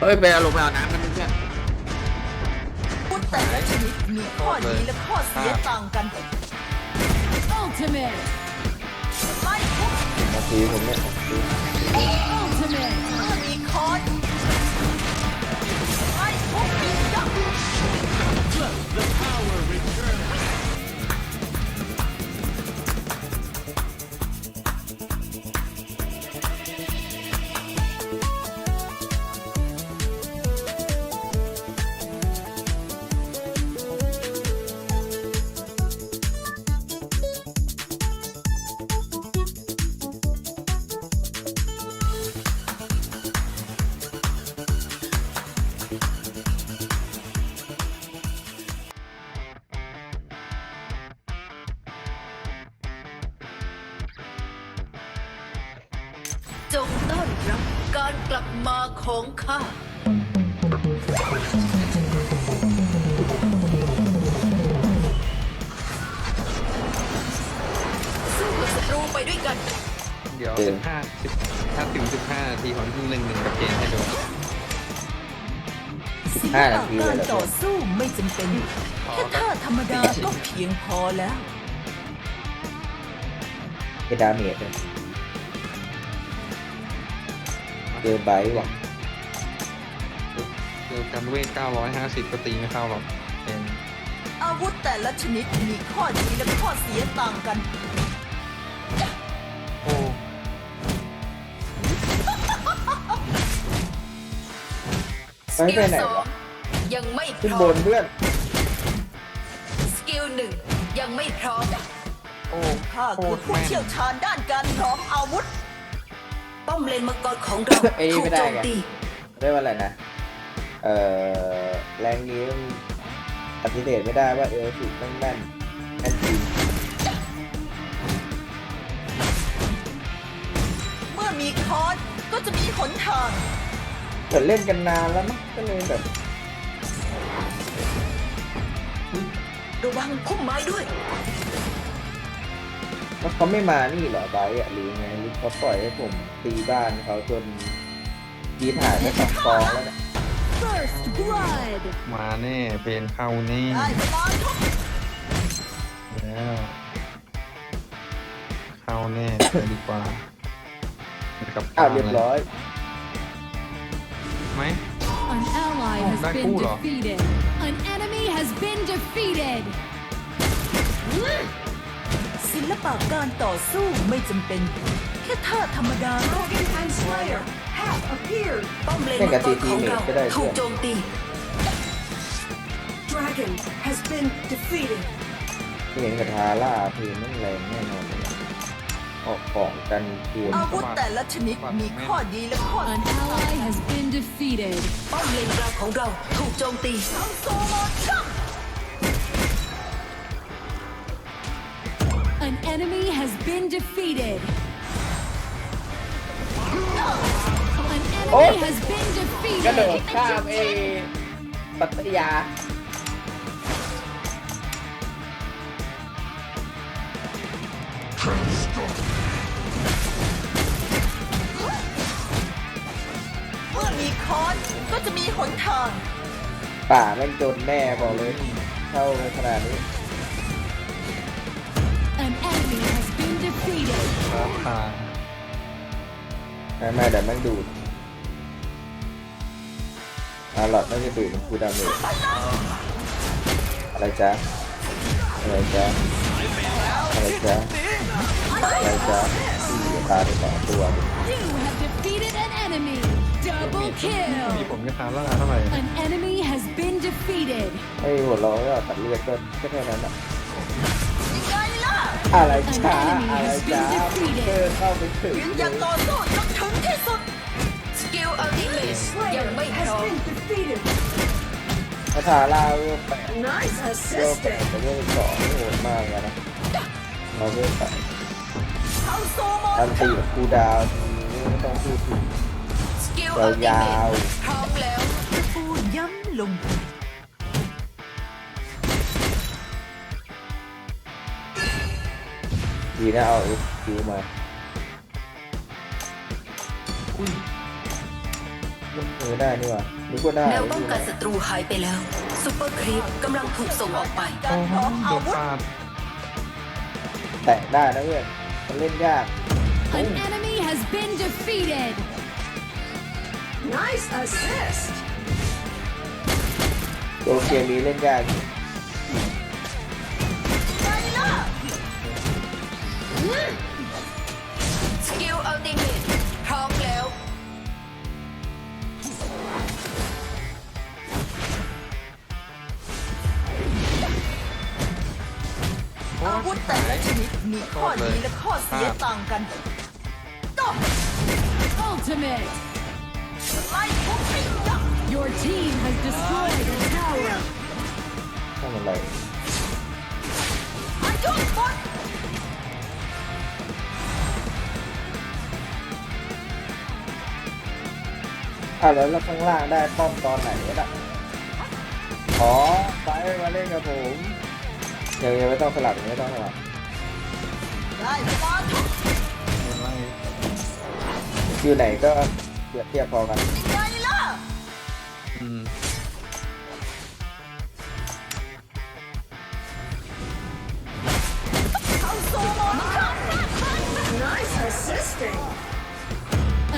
เฮ้ยไปเอาลงไปเอาน้ำกันเพื่อนพูดแต่ละชนิดมีข้อดีและข้อเสียต่างกัน Ultimate! ไล่ทุกนาทีผมเนี่ย Ultimate! เมื่อมีคอนไล่ทุกปียักษ์ จงต้อนรับการกลับมาของข้า สู้กับศัตรูไปด้วยกัน เดี๋ยวสิบห้าสิบถ้าถึงสิบห้านาทีของหนึ่งหนึ่งกับเจนให้ดูศิลปะการต่อสู้ไม่จำเป็น แค่ท่าธรรมดาก็เพียงพอแล้วเอดาเมจเลย เจอไบท์ว่ะคือการเวท950 ก็ตีไม่เข้าหรอกเป็นอาวุธแต่ละชนิดมีข้อดีและข้อเสียต่างกัน โอ้ไบท์ไปไหนวะยังไม่พขึ้นร้อบมนเพื่อนสกิลหนึ่งยังไม่พร้อม โอ้ข้าโคคือตรผู้แม่นเชี่ยวชาญด้านการพร้อมอาวุธ ป้อมเลนมังกรของเราไอ้นี่ถูกไม่ได้โจมไง ตีเรียกว่าอะไรนะ เอ่อ แรงนี้มันปฏิเสธไม่ได้ว่าเอลสุดแม่นแม่นแม่นจริงเมื่อมีคอนก็จะมีหนทางแต่เล่นกันนานแล้วมั้งก็เลยแบบระวังพุ่มไม้ด้วย ว่าเขาไม่มานี่เหรอไบร์ทอะหรือไงหรือเขาปล่อยให้ผมตีบ้านเขาจนยีถ่ายไปสองฟองแล้วเนี่ย First blood! มาแน่เพนเข้าแน่ได้เวลาทุกแล้วเข้าแน่ไปดีกว่ากับอ้าวเรียบร้อย ไหม An ally has Back been cool, ah. defeated. An enemy has been defeated. ศิลปะการต่อสู้ไม่จำเป็น แค่ท่าธรรมดาก็ and Slayer have appeared. ป้อมเลนเล่นกัมับงกรของเรา TT ก็ได้ถูกโจมตี Dragon has been defeated. ที่เห็นกับทาร่าเพลงนั่นแรงแน่นอนเลยอะออกของกันเกมอาวุธแต่ละชนิดมีข้อดีและข้อ An ally has been defeated. ป้อมเลนกลางของเราถูกโจมตีทั้งโซโลชั่น enemy has been defeated. An Oh. enemy has been กระโดด defeated. ข้ามเอปัตยา เมื่อมีคอนก็จะมีหนทาง ป่าแม่งจนแน่บอกเลย เข้าในขนาดนี้ ตาไม่ไม่แต่แม่งดูดอาหลอดไม่จะดูดมันคูลดาเมจอะไรจ๊ะอะไรจ๊ะอะไรจ๊ะอะไรจ๊ะสี่ตาไปสองตัว You have defeated an enemy. Double มี kill. ผมกับทาร่าเท่าไหร่ An enemy has been defeated. ไม่มีหัวเร้องก็ตัดเลือดก็แค่เท่านั้นอะยังไงล่ะ อะไรจ๊ะอะไรจ๊ะเดินเข้าไปถึงยืนยันต่อสู้จนถึงที่สุดสกิลอัลติเมทยัง Slayer ไม่พ has ร้อม been defeated. พระทาร่าเวลแปด Nice เวลแปด assisting. แต่เวลสองนี่โหดมากเลยนะเราเวลแปดทั้งโซโลอันตีกับคูลดาวน์ทีนี้ไม่ต้องพูดถึงสกิลอัลติเมยาวทพร้อมแล้วตะปูย้ำลง ดีนะเอาเอฟคิวมาอุ้ยมือได้นี่หว่านึกว่าได้แนวป้องกันศัตรูหายไปแล้วซูเปอร์ครีปกำลังถูกส่งออกไปการพร้อมโดอานวุธฟาดแตะได้นะเพื่อนมันเล่นยาก An enemy has been defeated. Nice assist. ตัวเกมนี้เล่นยาก สกิลอัลติเมทพร้อมแล้วอาวุธแต่ละชนิดมีข้อดีและข้อเสียต่างกันต้อง Ultimate. ไล่ทุกสิ่งยักษ์ Your team has destroyed a tower. ทำอะไรอายุหมด อะแล้วแล้วข้างล่างได้ป้อมตอนไหนวะน่ะอ๋อไปมาเล่นกับผมยังยังไม่ต้องสลับยังไม่ต้องสลับได้เวลาทุกอยู่ไหนก็เปรียบเทียบพอกันไงล่ะอืมเข้าสู่โหมดครับ Nice assisting.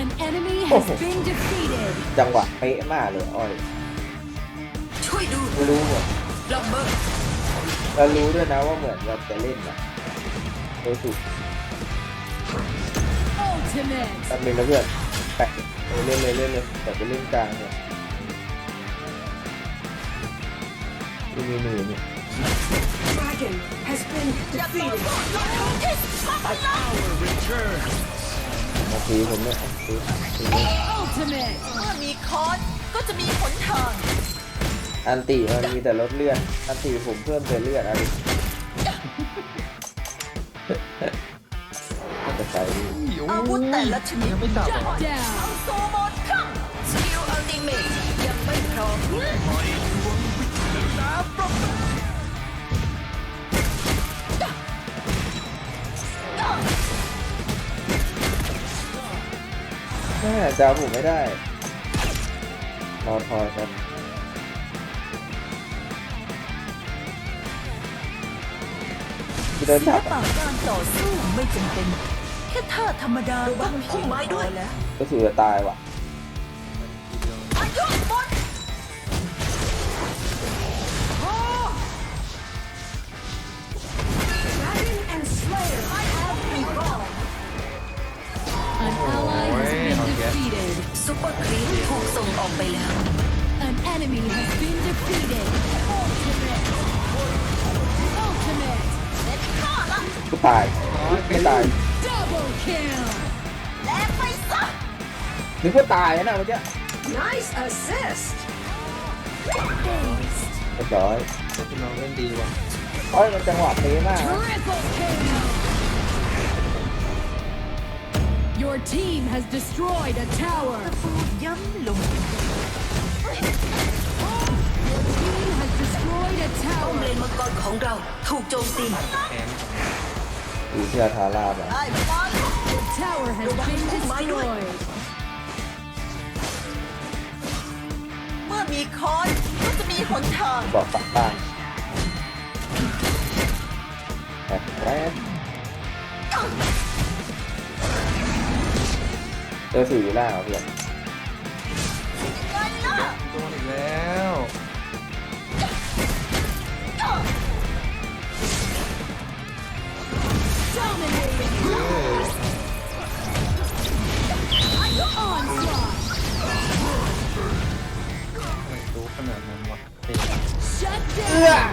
An enemy has been defeated. จังหวะเป๊ะมากเลยอ้อยช่วยดูไม่รู้หมดลัมเบอร์แล้วรู้ด้วยนะว่าเหมือนแบบจะเล่นอะโดยถูก Ultimate. แป๊บนึงนะเพื่อนแปะเออเล่นเลยเล่นเลยแต่ไปเล่นกลางเนี่ยมีมีหนึ่งนี่ Dragon has been อย่ มาพลังนาทีผมเนี่ยซื้อซื้อ Ultimate. เมื่อมีคอนก็จะมีหนทางอันติมันมีแต่ลดเลือดอันติผมเพิ่มแต่เลือดอะไรจะไปอาวุธแต่ละชนิดไม่จับ Shut เข้า down. สู่โมดครับสกิลอัลติเมทยังไม่พร้อม จาผมไม่ได้รอทอยครับพี่เดินศิจัลบปะการต่อสู้ไม่จำเป็น แค่ท่าธรรมดาก็เพียงพอแล้วก็ถือจะตายว่ะอายุหมด Dragon and Slayer have evolved. An ally has been defeated. ซูเปอร์ครีปถูกส่งออกไปแล้ว An enemy has been defeated. Ultimate. Ultimate. เด็ดข้อละก็ตายไม่ตาย Double kill. แลกไปซะ นึกว่าตายนะเมื่อกี้ Nice assist. เรียบร้อยพี่น้องเล่นดีว่ะอ้อยมันจังหวะเป๊ะมากนะ Triple kill. Your team has destroyed a tower. ย้ำลง Your team has destroyed a ป้อม tower. เลนมังกรของเราถูกโจมตี แขน ดูเชื่อทาร่าไป ได้เวลาทุก The tower has been destroyed. เมื่อมีคอนก็จะมีหนทาง บอกปักบ้าน อสื่ออยู่ล่างเหรอเพื่อนไงล่ะโดนอีกแล้ว Dominating. Onslaught. ทำไมรู้ขนาดนั้นวะเฮ้ย Shut down.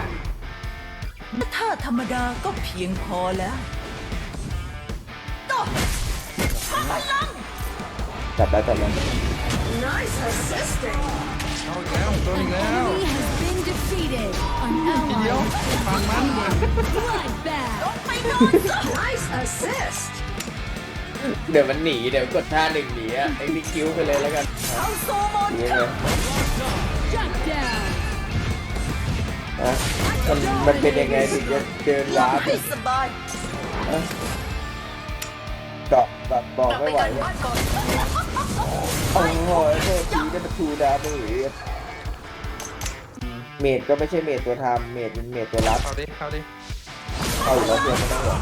ถ้าธรรมดาก็เพียงพอแล้วต่อมาพลัง จับได้จับได้ Nice assisting. เอาอีกแล้วโดน An อีกแล้ว enemy has been defeated. An ally has been defeated. Bloodbath. ไปนอนซะ Nice assist. เดี๋ยวมันหนีเดี๋ยวกดท่าหนึ่งหนีอะเอ็กซ์คิวไปเลยแล้วกันเข้าสู่โหมดหนีเลย Shut down. นะมันมันเป็นยังไงถึงจะเดินวาร์ปให้สบายนะเกาะแบบบอกกลับไม่ไปไหวกันเลยบ้านก่อน โอ้โหโทษทีได้มาทูดาวไปหรือเมดก็ไม่ใช่เมดตัวทำเมดเป็นเมดตัวรับ เข้าดิเข้าดิเอาอยู่แล้วเพื่อนไม่ต้องห่วง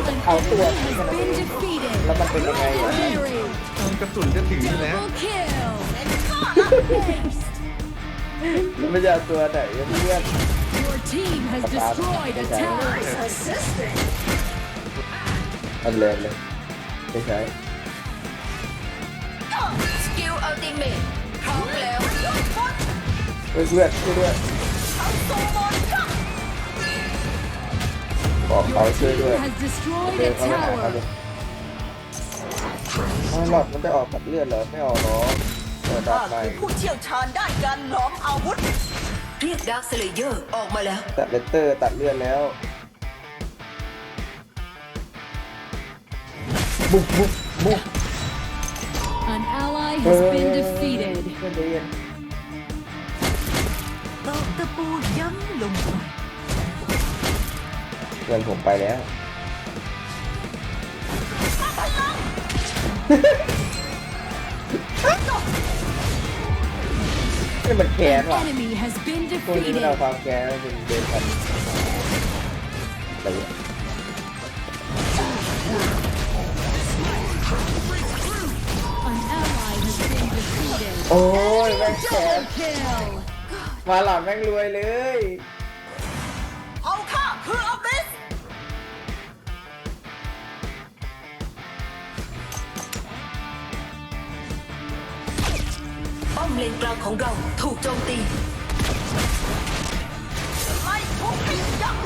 An I'll do enemy it. has been defeated. แล้วมันเป็นยังไงอะ Very กระสุนจะถึงอยู่แล้ว double kill. มันไม่ใช่เอาตัวไหนอะเพื่อน Your team has destroyed a tower. Nice assisting. เอาเลยเลยไม่ใช่ เพื่อนเพื่อนช่วยด้วยบอกเขาช่วยด้วย Has destroyed เดิ a นเข้าไปหาเขา tower. เลยเอาหลอดมันจะออกตัดเลือดเหรอไม่ออกหรอเปิดดัข้าบใหม่คือผู้เชี่ยวชาญด้านการล้อมอาวุธ เรียกดาร์คสเลเยอร์ออกมาแล้ว ตัดเลตเตอร์ตัดเลือดแล้วบุกบุกบุก An ally เฮ้ has ย been defeated. เพื่อนใจเย็น ตอกตะปูย้ำลงไปเพื่อนผมไปแล้ว นี่มันแค้น An ว่ะ enemy has been พวกนี้มันเอา defeated. ความแค้นมาเป็นเดินพันอะไรอย่าง An ally has been defeated. โอ้ยแม่งแค้น Kill. มาหลอดแม่งรวยเลย เอาข้าคืออบิสป้อมเลนกลางของเราถูกโจมตีไล่ทุกให้ยับ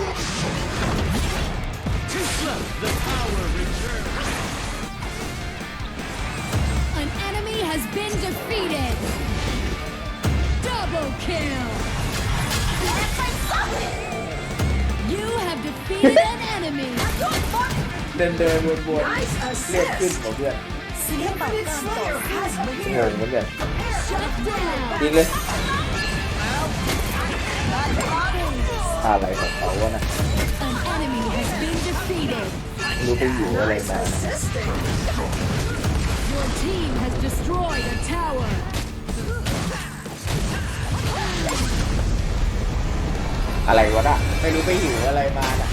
An enemy has been defeated. Double kill. You have defeated an enemy. เดินเดินวนวน Nice เลือดขึ้น assist. ของเพื่อน เสียงปากการต่อ Slayer has ง appeared. งเหมือนกัน Shut down. จริงเลยอะไรของเขาวะนะ An enemy has been defeated. ไม่รู้ไปอยู่อะไร Nice มา assisting. Your team has destroyed a tower. อะไรวะน่ะไม่รู้ไปหิวอะไรมาน่ะ